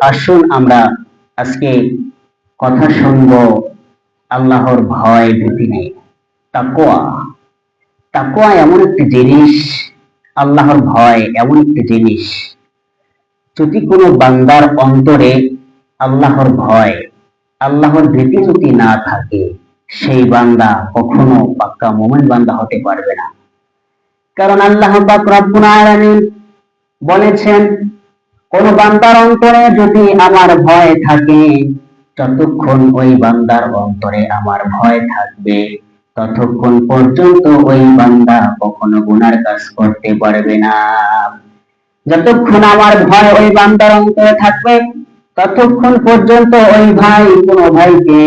আসুন আমরা আজকে কথা শুনব আল্লাহর ভয় ভীতি নিয়ে। তাকোয়া তাকোয়া এমন একটি জিনিস, আল্লাহর ভয় এমন একটি জিনিস। যদি কোনো বান্দার অন্তরে আল্লাহর ভয়, আল্লাহর ভীতি যদি না থাকে, সেই বান্দা কখনো পাক্কা মোমেন বান্দা হতে পারবে না। কারণ আল্লাহ পাক রব্বুল আলামিন বলেছেন কোন বান্দার অন্তরে যদি আমার ভয় থাকে, ততক্ষণ ওই বান্দার অন্তরে আমার ভয় থাকবে। ততক্ষণ পর্যন্ত ওই বান্দা কখনো গুনার কাজ করতে পারবে না। যতক্ষণ আমার ভয় ওই বান্দার অন্তরে থাকবে, ততক্ষণ পর্যন্ত ওই ভাই কোনো ভাইকে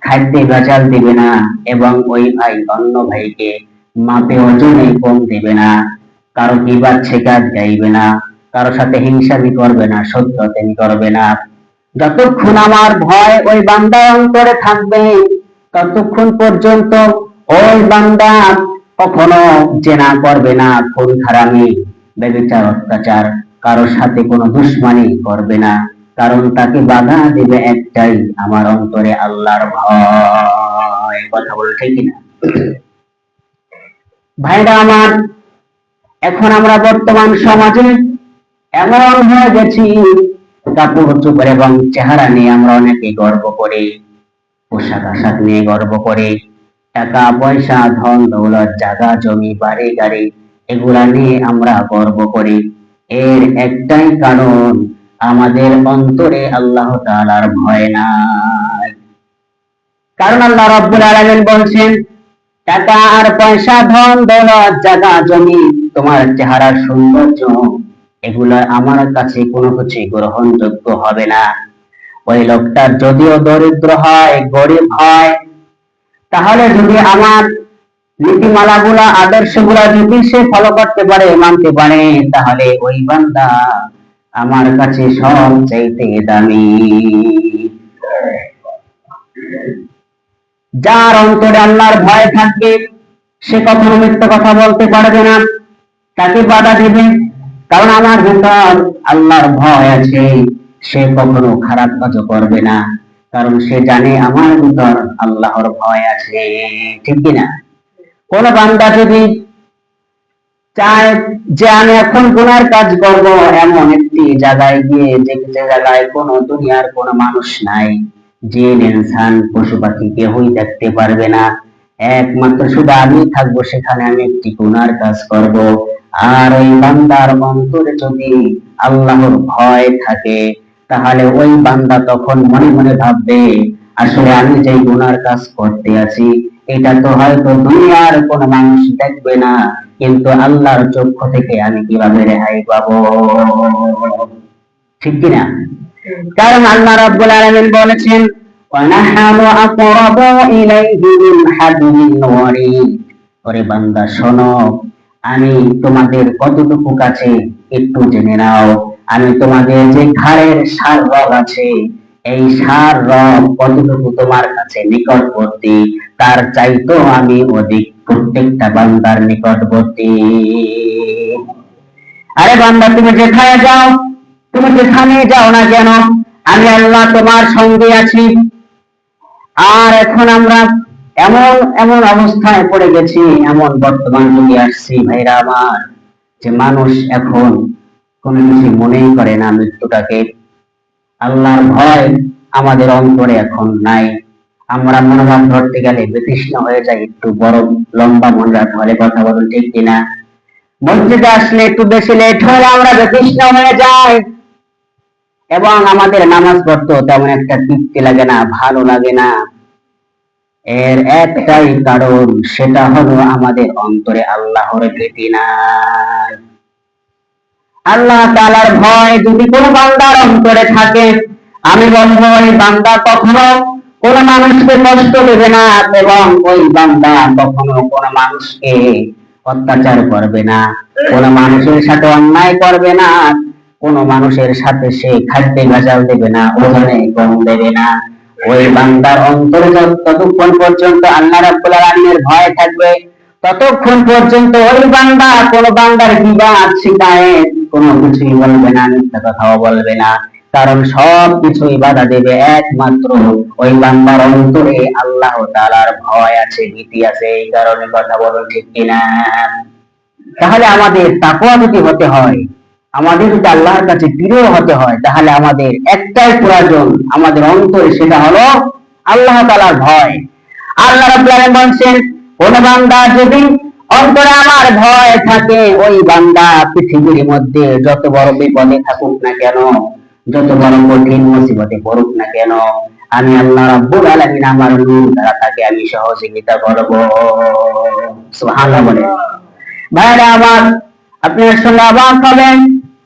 খাদ্যে ভেজাল দিবে না এবং ওই ভাই অন্য ভাইকে মাপে ওজনে কম দিবে না। কারও কিবার ছেকাজ যাইবে না। কারও সাথে হিংসামি করবে না সত্যতেনি করবে না। যতক্ষণ আমার ভয় ওই বান্দার অন্তরে থাকবে, ততক্ষণ পর্যন্ত ওই বান্দা কখনো জেনা করবে না, খুন খারামি, বেবিচার অত্যাচার কারোর সাথে কোনো দুশ্মনী করবে না। কারণ তাকে বাধা দিবে একটাই, আমার অন্তরে আল্লাহর ভয়। কথা বলে ঠিক না ভাইরা আমার, এখন আমরা বর্তমান সমাজে এমন হয়ে গেছি, কাপড় চোপড় এবং চেহারা নিয়ে আমরা অনেকে গর্ব করি, পোশাক আশাক নিয়ে গর্ব করি, টাকা, পয়সা, ধন, দৌলত, জায়গা, জমি, বাড়ি, গাড়ি, এগুলা নিয়ে আমরা গর্ব করি। এর একটাই কারণ, আমাদের অন্তরে আল্লাহ তাআলার ভয় নাই। কারণ আল্লাহ রাব্বুল আলামিন বলছেন, টাকা আর পয়সা, ধন, দৌলত, জায়গা, জমি, তোমার চেহারার সৌন্দর্য এগুলো আমার কাছে কোনো কিছু গ্রহণযোগ্য হবে না। ওই লোকটার যদিও দরিদ্র হয়, গরিব হয়, তাহলে যদি আমার নীতিমালাগুলা, আদর্শগুলা যদি সে ফলো করতে পারে, মানতে পারে, তাহলে ওই বান্দা আমার কাছে সব চাইতে দামি। যার অন্তরে আল্লাহর ভয় থাকবে সে কখনো মিথ্যা কথা বলতে পারবে না, তাকে বাধা দিবে। কারণ আমার ভিতর আল্লাহর ভয় আছে, সে কখনো খারাপ কাজও করবে না। কারণ সে জানে আমার ভিতর আল্লাহর ভয় আছে, ঠিক কিনা কোন বান্দা যদি চায় যে আমি এখন গুনার কাজ করব, এমন একটি জায়গায় গিয়ে যে যে জায়গায় কোনো দুনিয়ার কোনো মানুষ নাই। জিন, ইনসান পশু পাখি কেউই দেখতে পারবে না। একমাত্র শুধু আমি থাকব, সেখানে আমি একটি গুনার কাজ করব। আর ওই বান্দার অন্তরে যদি আল্লাহর ভয় থাকে, তাহলে ওই বান্দা তখন মনে মনে ভাববে, আসলে আমি যে গুনার কাজ করতে আছি, এটা তো হয়তো দুনিয়ার কোন মানুষ দেখবে না, কিন্তু আল্লাহর চক্ষ থেকে আমি কীভাবে রেহাই পাবো? ঠিক কিনা কারণ আল্লাহ রাব্বুল আলামিন বলেছেন ওয়ানাহানু আকরাবু ইলাইহি মিন হাবিলিল ওয়ারিদ ওরে বান্দা, শোনো আমি তোমাদের কতটুকু কাছে একটু জেনে নাও। আমি তোমাদের যে ঘাড়ের সার রগ আছে, এই সার রগ কতটুকু তোমার কাছে নিকটবর্তী? তার চাইতো আমি অধিক প্রত্যেকটা বান্দার নিকটবর্তী। আরে বান্দা, তুমি যেখানে যাও, তুমি যেখানে যাও না কেন, আমি আল্লাহ তোমার সঙ্গে আছি। আর এখন আমরা এমন এমন অবস্থায় পড়ে গেছি, এমন বর্তমান যুগে আসছি, ভাইরা আমার, যে মানুষ এখন কোনো কিছু মনেই করে না মৃত্যুটাকে। আল্লাহর ভয় আমাদের অন্তরে এখন নাই। আমরা মনোভাব ধরতে গেলে বিতৃষ্ণ হয়ে যায় একটু বড়, লম্বা মনে রাখতে হলে কথা বলুন, ঠিক কিনা? মসজিদে আসলে একটু বেশি লেট হলে আমরা বিতৃষ্ণ হয়ে যাই। এবং আমাদের নামাজ পড়তেও তেমন একটা তৃপ্তি লাগে না, ভালো লাগে না। এর একটাই কারণ, সেটা হলো আমাদের অন্তরে আল্লাহর ভীতি নাই। আল্লাহ তাআলার ভয় যদি কোনো বান্দার অন্তরে থাকে, আমি বলব ওই বান্দা কখনো কোন মানুষকে কষ্ট দেবে না এবং ওই বান্দা কখনো কোন মানুষকে অত্যাচার করবে না। কোন মানুষের সাথে অন্যায় করবে না, কোন মানুষের সাথে সে খাদ্যে ভেজাল দেবে না, ওজনে কম দেবে না। ওই বান্দার অন্তরে ততক্ষণ পর্যন্ত আল্লাহ রাব্বুল আলামিনের ভয় থাকবে, ততক্ষণ পর্যন্ত ওই বান্দা কোন বান্দার বিবাদ শিকায়ত কোনো কিছুই বলবে না, মিথ্যা কথাও বলবে না। কারণ সব কিছুই বাধা দেবে একমাত্র ওই বান্দার অন্তরে আল্লাহ তাআলার ভয় আছে, ভীতি আছে, এই কারণে কথা বলো ঠিক কিনা? তাহলে আমাদের তাকওয়া যদি হতে হয় আমাদের যদি আল্লাহর কাছে প্রিয় হতে হয়, তাহলে আমাদের একটাই প্রয়োজন, আমাদের অন্তরে সেটা হলো আল্লাহ তাআলার ভয়। আল্লাহ বলছেন কোন বান্দা, যদি অন্তরে আমার ভয় থাকে, ওই বান্দা পৃথিবীর মধ্যে যত বড় বিপদে থাকুক না কেন, যত বড় কঠিন মুসিবতে পড়ুক না কেন, আমি আল্লাহ রাব্বুল আলামিন আমার নূর দ্বারা তাকে আমি সহযোগিতা করব। সুবহানাল্লাহ বলে। ভাইরা আমার, আপনার সঙ্গে অবাক হবেন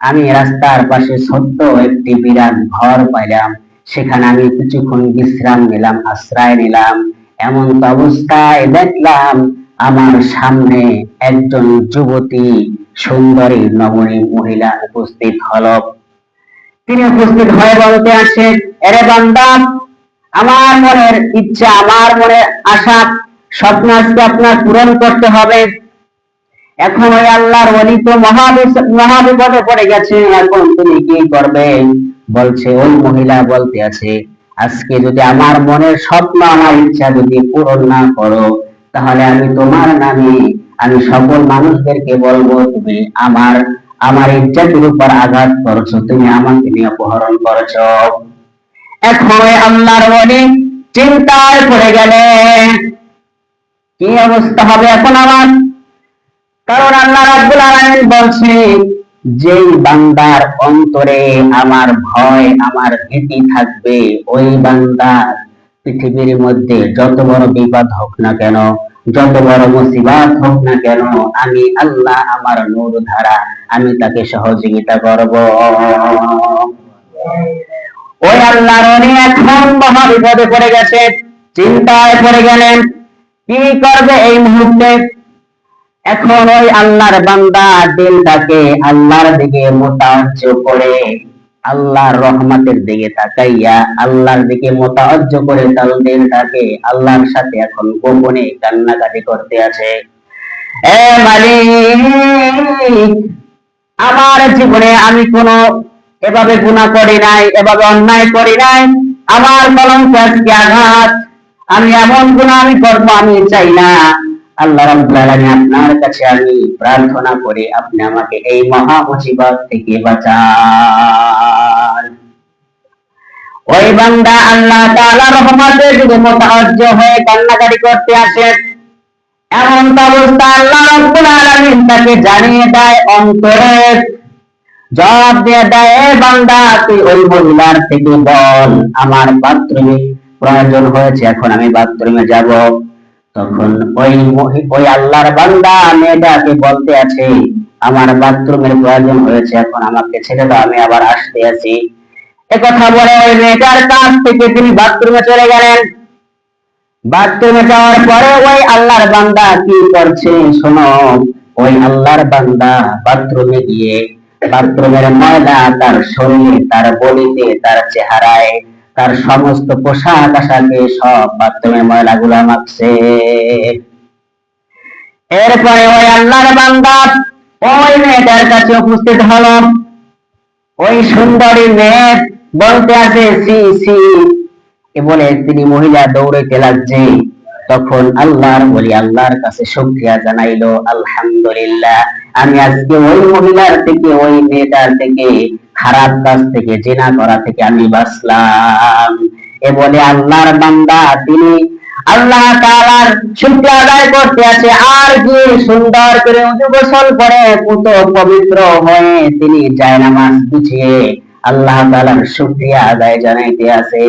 আমি রাস্তার পাশে ছোট্ট একটি বিরাট ঘর পাইলাম। সেখানে আমি কিছুক্ষণ বিশ্রাম নিলাম, আশ্রয় নিলাম। এমন অবস্থায় দেখলাম আমার সামনে একজন যুবতী সুন্দরী নবনী মহিলা উপস্থিত হল। তিনি উপস্থিত হয়ে বলতে আসেন এরে বান্দা, আমার মনের ইচ্ছা, আমার মনের আশা, স্বপ্ন আজকে আপনার পূরণ করতে হবে। এখন ওই আল্লাহর ওলি তো মহাবিস- মহাবিপদে পড়ে গেছে, এখন তুমি কি করবে? বলছে, ওই মহিলা বলতে আছে, আজকে যদি আমার মনের স্বপ্ন, আমার ইচ্ছা যদি পূরণ না করো, তাহলে আমি তোমার নামে, আমি সকল মানুষদেরকে বলব, তুমি আমার আমার ইজ্জতের উপর আঘাত করছ, তুমি আমাকে নিয়ে অপহরণ করছ। এখন আল্লাহর ওলি চিন্তায় পড়ে গেলে, কি অবস্থা হবে এখন আমার? কারণ আল্লাহ রাব্বুল আলামিন বলছে, যেই বান্দার অন্তরে আমার ভয়, আমার ভীতি থাকবে, ওই বান্দার পৃথিবীর মধ্যে যত বড় বিপদ হোক না কেন, যত বড় মুসিবত হোক না কেন, আমি আল্লাহ আমার নূর ধারা, আমি তাকে সহযোগিতা করব। ওই আল্লাহর উনি এখন মহা বিপদে পড়ে গেছে, চিন্তায় পড়ে গেলেন, কি করবে এই মুহূর্তে? এখন ওই আল্লাহর বান্দা দিলটাকে আল্লাহর দিকে মোতাজ্জ করে, আল্লাহর রহমতের দিকে তাকাইয়া আল্লাহর দিকে মোতাজ্জ করে তার দিলটাকে আল্লাহর সাথে এখন গোপনে কান্নাকাটি করতে আছে। এ মালিক, আমার জীবনে আমি কোনো এভাবে গুণা করি নাই, এভাবে অন্যায় করি নাই, আমার আজকে আঘাত, আমি এমন গুণা আমি করব আমি চাই না। আল্লাহ রাব্বুল আপনার কাছে আমি প্রার্থনা করি আপনি আমাকে এই মহা মুসিবত থেকে বাঁচান। ওই বান্দা আল্লাহ তাআলা রহমতের যুগে মোতাজ্জ হয়ে কান্নাকাটি করতে আসেন এমন অবস্থা আল্লাহ রাব্বুল আলামিন তাকে জানিয়ে দেয় অন্তরে। জবাব দিয়ে দেয়, "এ বান্দা, তুই ওই মহিলার থেকে বল, আমার বাথরুমে প্রয়োজন হয়েছে, এখন আমি বাথরুমে যাব। তখন ওই ওই আল্লাহর বান্দা মেয়েটাকে বলতে আছে, আমার বাথরুমের প্রয়োজন হয়েছে, এখন আমাকে ছেড়ে দাও, আমি আবার আসতে আছি। এ কথা বলে ওই মেয়েটার কাছ থেকে তিনি বাথরুমে চলে গেলেন। বাথরুমে যাওয়ার পরে ওই আল্লাহর বান্দা কি করছে শোনো, ওই আল্লাহর বান্দা বাথরুমে গিয়ে, বাথরুমের ময়লা তার শরীরে, তার বলিতে তার চেহারায় তার সমস্ত পোশাক আশাকে সব বাথরুমের ময়লাগুলো মাখছে। এরপরে ওই আল্লাহর বান্দা ওই মেয়েটার কাছে উপস্থিত হলো। ওই সুন্দরী মেয়ে বলতে আছে, সি সি। এ বলে তিনি মহিলা দৌড়াইতে লাগছে। তখন আল্লাহর বলি আল্লাহর কাছে শুকরিয়া জানাইলো, আলহামদুলিল্লাহ। আমি আজকে ওই মহিলার থেকে, ওই মেয়েটার থেকে, খারাপ কাজ থেকে, জেনা করা থেকে আমি বাঁচলাম। এ বলে আল্লাহর বান্দা, তিনি আল্লাহ তাআলার শুকরিয়া আদায় করতে আছে আর কি সুন্দর করে উজু গোসল করে পুত পবিত্র হয়ে তিনি জায়নামাজ বিছিয়ে আল্লাহ তাআলার শুকরিয়া আদায় জানাইতে আছে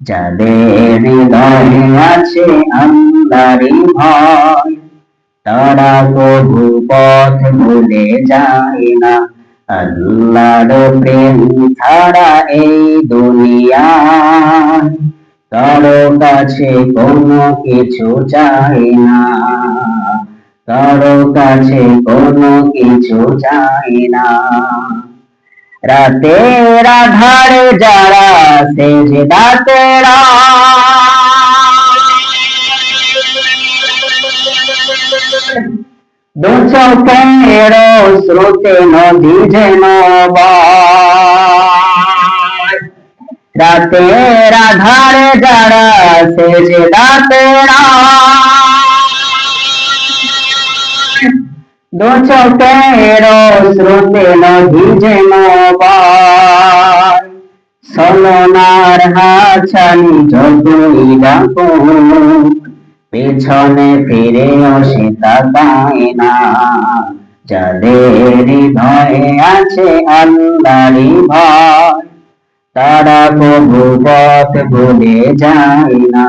যাদের হৃদয়ে আছে, আল্লাহরই ভয়। তারা প্রভু পথ ভুলে যায় না। আল্লাহর প্রেম ছাড়া এই দুনিয়া কারও কাছে কোনো কিছু চাই না। কারও কাছে কোনো কিছু চাই না। রাতের আধারে যারা દુચો કેરો શ્રુતિ નો દીજે નો રાતે રાધારે જરા સે જે દાતે દુચો કેરો શ્રુતિ નો દીજે નો સોનો નાર હાછાની જોગી રાખો পেছনে ফিরে সে তাকায় না যাদের হৃদয়ে আছে আল্লাহরই ভয়, তারা কবু পথ ভুলে যায় না।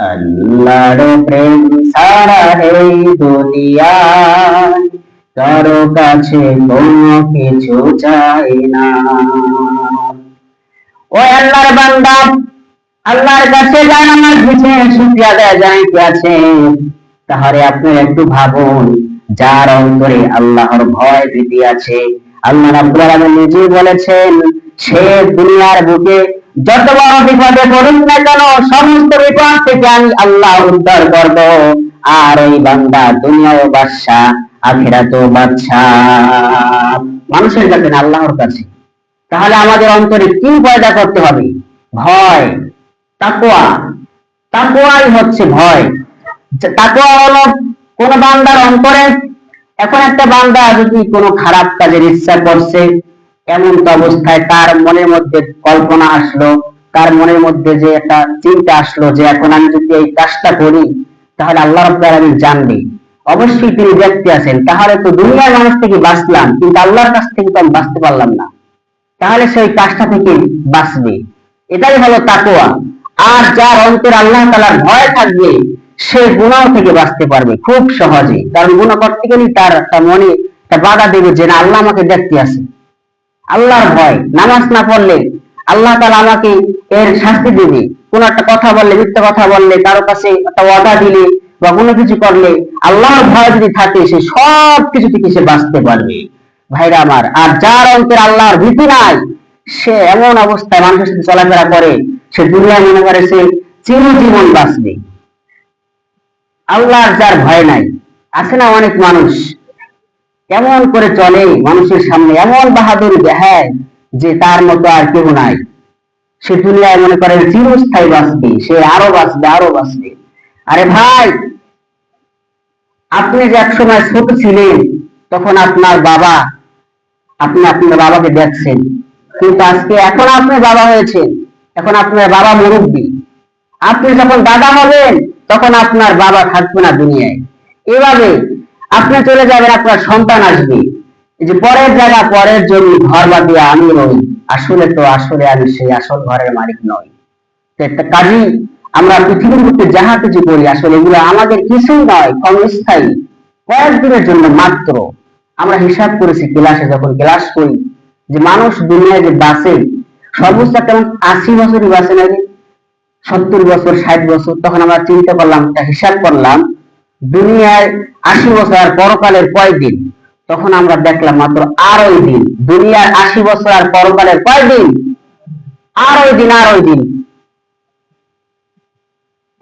আল্লাহর প্রেম সারা এই দুনিয়ায় কারও কাছে কোনো কিছু চাই না। ও আল্লাহর বান্দা আল্লাহর কাছে যান, আমার পিছনে শুক্রিয়া দেয় যায় কি আছে, তাহলে আপনি একটু ভাবুন, যার অন্তরে আল্লাহর ভয় ভীতি আছে, আল্লাহ রাব্বুল আলামিন নিজেই বলেছেন, সে দুনিয়ার বুকে যত বড় বিপদে পড়ুক না কেন, সমস্ত বিপদ থেকে আমি আল্লাহ উদ্ধার করব। আর এই বান্দা দুনিয়া ও বাদশা আখিরাত ও বাদশা মানুষের কাছে আল্লাহর কাছে। তাহলে আমাদের অন্তরে কি পয়দা করতে হবে? ভয়। তাকোয়া তাকোয়াই হচ্ছে ভয়। তাকোয়া হলো কোন বান্দার অন্তরে, এখন একটা বান্দা যদি কোনো খারাপ কাজের ইচ্ছা করছে, এমন তো অবস্থায় তার মনের মধ্যে কল্পনা আসলো, তার মনের মধ্যে যে একটা চিন্তা আসলো যে এখন আমি যদি এই কাজটা করি, তাহলে আল্লাহ রব্বুল আলামিন জানবে। অবশ্যই তিনি ব্যক্তি আছেন, তাহলে তো দুনিয়ার মানুষ থেকে বাঁচলাম, কিন্তু আল্লাহর কাছ থেকে তো আমি বাঁচতে পারলাম না। তাহলে সেই কাজটা থেকে বাঁচবে। এটাই হলো তাকোয়া আর যার অন্তর আল্লাহ তালার ভয় থাকবে, সে গুণাও থেকে বাঁচতে পারবে খুব সহজে। কারণ গুণা করতে গেলেই তার একটা মনে একটা বাধা দেবে যে না, আল্লাহ আমাকে দেখতে আছে। আল্লাহর ভয়। নামাজ না পড়লে আল্লাহ তালা আমাকে এর শাস্তি দেবে। কোন একটা কথা বললে, মিথ্যা কথা বললে, কারও কাছে একটা ওয়াদা দিলে বা কোনো কিছু করলে আল্লাহর ভয় যদি থাকে, সে সব কিছু থেকে সে বাঁচতে পারবে। ভাইরা আমার, আর যার অন্তর আল্লাহর ভীতি নাই, সে এমন অবস্থায় মানুষের সাথে চলাফেরা করে সে দুনিয়ায় মনে করে সে চিরজীবন বাঁচবে। আল্লাহর যার ভয় নাই, আছে না অনেক মানুষ। কেমন করে চলে মানুষের সামনে, এমন বাহাদুরি দেখায় যে তার মতো আর কেউ নাই। সে দুনিয়ায় মনে করে চিরস্থায়ী বাঁচবে, সে আরও বাঁচবে আরও বাঁচবে। আরে ভাই, আপনি যে একসময় ছোট ছিলেন, তখন আপনার বাবা, আপনি আপনার বাবাকে দেখছেন। কিন্তু আজকে এখন আপনি বাবা হয়েছেন। এখন আপনার বাবা মুরব্বী। আপনি যখন দাদা হবেন, তখন আপনার বাবা থাকবে না দুনিয়ায়। এভাবে আপনি চলে যাবেন, আপনার সন্তান আসবে। যে পরের জায়গা, পরের জমি, ঘর বাদিয়ে আমি রই আসলে তো আসলে আমি সেই আসল ঘরের মালিক নই। কাজই আমরা পৃথিবীর মধ্যে যাহা কিছু করি, আসলে এগুলো আমাদের কিছুই নয় ক্ষণস্থায়ী কয়েকদিনের জন্য মাত্র আমরা হিসাব করেছি, ক্লাসে যখন ক্লাস করি, যে মানুষ দুনিয়ায় যে বাঁচে সর্বোচ্চ কেমন আশি বছরই বাঁচে নাকি সত্তর বছর, ষাট বছর, তখন আমরা চিন্তা করলাম, একটা হিসাব করলাম, দুনিয়ায় আশি বছর আর পরকালের কয় দিন তখন আমরা দেখলাম মাত্র আড়াই দিন। দুনিয়ার আশি বছর আর পরকালের কয় দিন আড়াই দিন আড়াই দিন।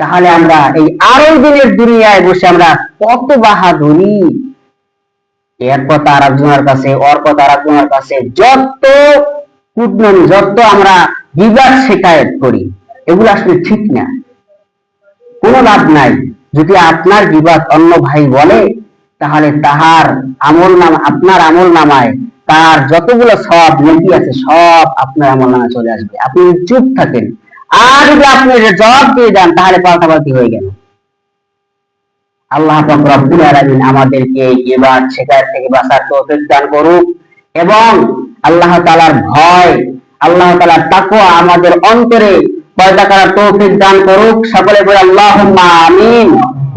তাহলে আমরা এই আড়াই দিনের দুনিয়ায় বসে আমরা কত বাহাদুরি? এর কথা আর একজনের কাছে, ওর আর একজনের কাছে, যত কুটননি যত আমরা বিবাদ শেখায়ত করি, এগুলো আসলে ঠিক না। কোনো লাভ নাই। যদি আপনার বিবাদ অন্য ভাই বলে, তাহলে তাহার আমল নাম, আপনার আমল নামায়, তার যতগুলো সব নেকি আছে, সব আপনার আমল নামায় চলে আসবে। আপনি চুপ থাকেন। আর যদি আপনি জবাব দিয়ে যান, তাহলে পাল্টাপাল্টি হয়ে গেল। আল্লাহ আমাদেরকে এবার শেখার থেকে বাঁচার তৌফিক দান করুক। এবং আল্লাহ তালার ভয়, আল্লাহ তালার তাকুয়া আমাদের অন্তরে পয়দা করার তৌফিক দান করুক। সকলে বলে আল্লাহ আমিন।